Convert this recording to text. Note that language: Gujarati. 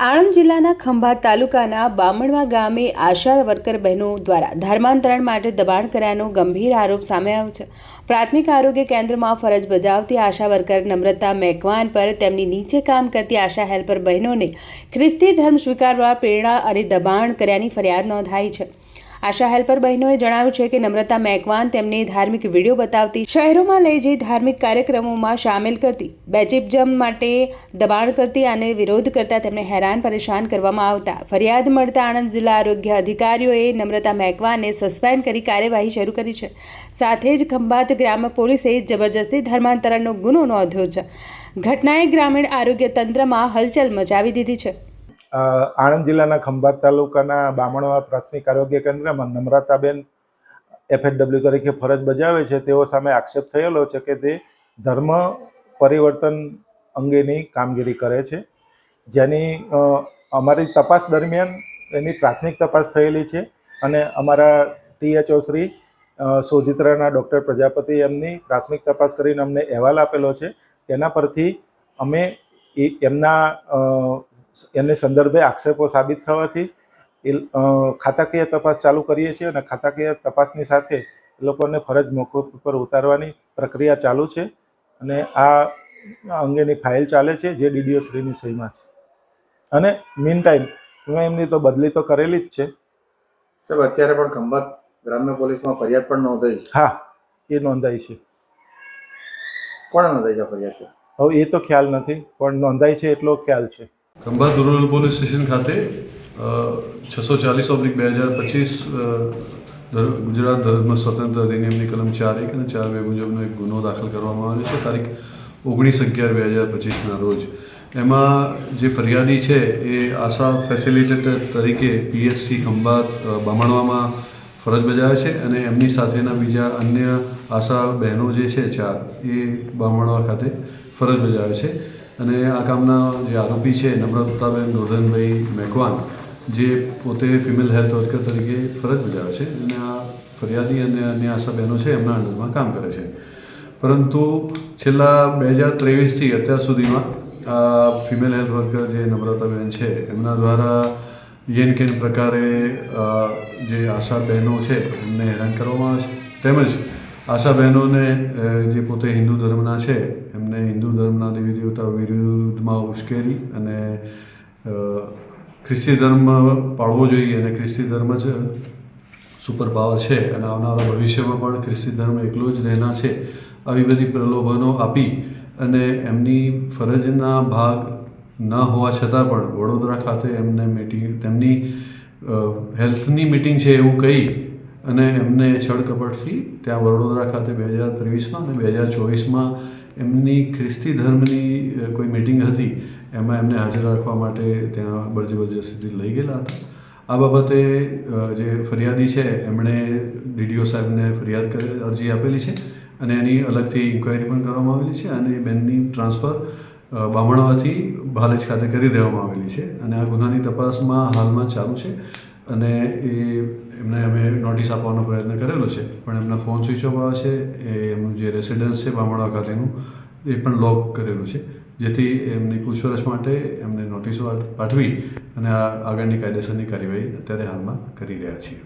આણંદ જિલ્લાના ખંભાત તાલુકાના બામણવા ગામે આશા વર્કર બહેનો દ્વારા ધર્માંતરણ માટે દબાણ કર્યાનો ગંભીર આરોપ સામે આવ્યો છે. પ્રાથમિક આરોગ્ય કેન્દ્રમાં ફરજ બજાવતી આશા વર્કર નમ્રતા મેઘવાન પર તેમની નીચે કામ કરતી આશા હેલ્પર બહેનોને ખ્રિસ્તી ધર્મ સ્વીકારવા, પ્રેરણા અને દબાણ કર્યાની ફરિયાદ નોંધાઈ છે. આશા હેલ્પર બહેનોએ જણાવ્યું છે કે નમ્રતા મેકવાન તેમને ધાર્મિક વીડિયો બતાવતી, શહેરોમાં લઈ જઈ ધાર્મિક કાર્યક્રમોમાં સામેલ કરતી બેચિપજમ માટે દબાણ કરતી અને વિરોધ કરતા તેમને હેરાન પરેશાન કરવામાં આવતા. ફરિયાદ મળતા આણંદ જિલ્લા આરોગ્ય અધિકારીઓએ નમ્રતા મેકવાને સસ્પેન્ડ કરી કાર્યવાહી શરૂ કરી છે. સાથે જ ખંભાત ગ્રામ પોલીસે જબરજસ્તી ધર્માંતરણનો ગુનો નોંધ્યો છે. ઘટનાએ ગ્રામીણ આરોગ્ય તંત્રમાં હલચલ મચાવી દીધી છે. આણંદ જિલ્લાના ખંભાત તાલુકાના બામણવા પ્રાથમિક આરોગ્ય કેન્દ્રમાં નમ્રતાબેન એફએડબ્લ્યુ તરીકે ફરજ બજાવે છે, તેઓ સામે આક્ષેપ થયેલો છે કે તે ધર્મ પરિવર્તન અંગેની કામગીરી કરે છે. જેની અમારી તપાસ દરમિયાન એની પ્રાથમિક તપાસ થયેલી છે અને અમારા ટીએચઓ શ્રી સોજિત્રાના ડૉક્ટર પ્રજાપતિ એમની પ્રાથમિક તપાસ કરીને અમને અહેવાલ આપેલો છે. તેના પરથી અમે એમના અ, એમને સંદર્ભે આક્ષેપો સાબિત થવાથી એ ખાતાકીય તપાસ ચાલુ કરીએ છીએ અને ખાતાકીય તપાસની સાથે એ લોકોને ફરજ મોકૂફ પર ઉતારવાની પ્રક્રિયા ચાલુ છે અને આ અંગેની ફાઇલ ચાલે છે જે ડીડીઓ શ્રીની સહીમાં છે. અને મીન ટાઈમ મેં એમની તો બદલી તો કરેલી જ છે. સાહેબ અત્યારે પણ ખંભાત ગ્રામ્ય પોલીસમાં ફરિયાદ પણ નોંધાઈ છે. હા એ નોંધાઈ છે. કોણે નોંધાઈ છે ફરિયાદ હવે એ તો ખ્યાલ નથી પણ નોંધાઈ છે એટલો ખ્યાલ છે. ખંભાત રૂરલ પોલીસ સ્ટેશન ખાતે છસો ચાલીસ ઓબ્લિક બે હજાર પચીસ ગુજરાત ધર્મ સ્વતંત્ર અધિનિયમની કલમ ચાર એક અને ચાર બે મુજબનો એક ગુનો દાખલ કરવામાં આવ્યો છે, તારીખ ઓગણીસ અગિયાર બે હજાર પચીસના રોજ. એમાં જે ફરિયાદી છે એ આશા ફેસિલિટેટર તરીકે પીએસસી ખંભાત બામણવામાં ફરજ બજાવે છે અને એમની સાથેના બીજા અન્ય આશા બહેનો જે છે ચાર, એ બામણવા ખાતે ફરજ બજાવે છે. અને આ કામના જે આરોપી છે નમ્રતાબેન ગોધનભાઈ મેકવાન જે પોતે ફિમેલ હેલ્થ વર્કર તરીકે ફરજ બજાવે છે અને આ ફરિયાદી અને અન્ય આશા બહેનો છે, એમના અંડરમાં કામ કરે છે. પરંતુ છેલ્લા બે હજાર ત્રેવીસથી અત્યાર સુધીમાં આ ફિમેલ હેલ્થ વર્કર જે નમ્રતાબેન છે, એમના દ્વારા યેન કેન પ્રકારે જે આશા બહેનો છે, એમને હેરાન કરવામાં આવે છે. તેમજ આશા બહેનોને જે પોતે હિન્દુ ધર્મના છે, એમને હિન્દુ ધર્મના દેવી દેવતા વિરુદ્ધમાં ઉશ્કેરી અને ખ્રિસ્તી ધર્મ પાળવો જોઈએ અને ખ્રિસ્તી ધર્મ જ સુપર પાવર છે અને આવનારા ભવિષ્યમાં પણ ખ્રિસ્તી ધર્મ એકલો જ રહેના છે, આવી બધી પ્રલોભનો આપી અને એમની ફરજના ભાગ ન હોવા છતાં પણ વડોદરા ખાતે એમને મીટિંગ તેમની હેલ્થની મિટિંગ છે એવું કહી અને એમને છળ કપટથી ત્યાં વડોદરા ખાતે બે હજાર ત્રેવીસમાં અને બે હજાર ચોવીસમાં એમની ખ્રિસ્તી ધર્મની કોઈ મિટિંગ હતી, એમાં એમને હાજર રાખવા માટે ત્યાં બળજબરજસ્તીથી લઈ ગયેલા હતા. આ બાબતે જે ફરિયાદી છે, એમણે ડીડીઓ સાહેબને ફરિયાદ કરે, અરજી આપેલી છે અને એની અલગથી ઇન્ક્વાયરી પણ કરવામાં આવેલી છે અને બેનની ટ્રાન્સફર બામણવાથી ભાલેજ ખાતે કરી દેવામાં આવેલી છે અને આ ગુનાની તપાસમાં હાલમાં ચાલુ છે. અને એ એમને અમે નોટિસ આપવાનો પ્રયત્ન કરેલો છે. પણ એમના ફોન સ્વિચ ઓફ આવે છે, એ એમનું જે રેસિડન્સ છે બામણવા ખાતેનું, એ પણ લોક કરેલું છે. જેથી એમની પૂછપરછ માટે એમને નોટિસો પાઠવી અને આ આગળની કાયદેસરની કાર્યવાહી અત્યારે હાલમાં કરી રહ્યા છીએ.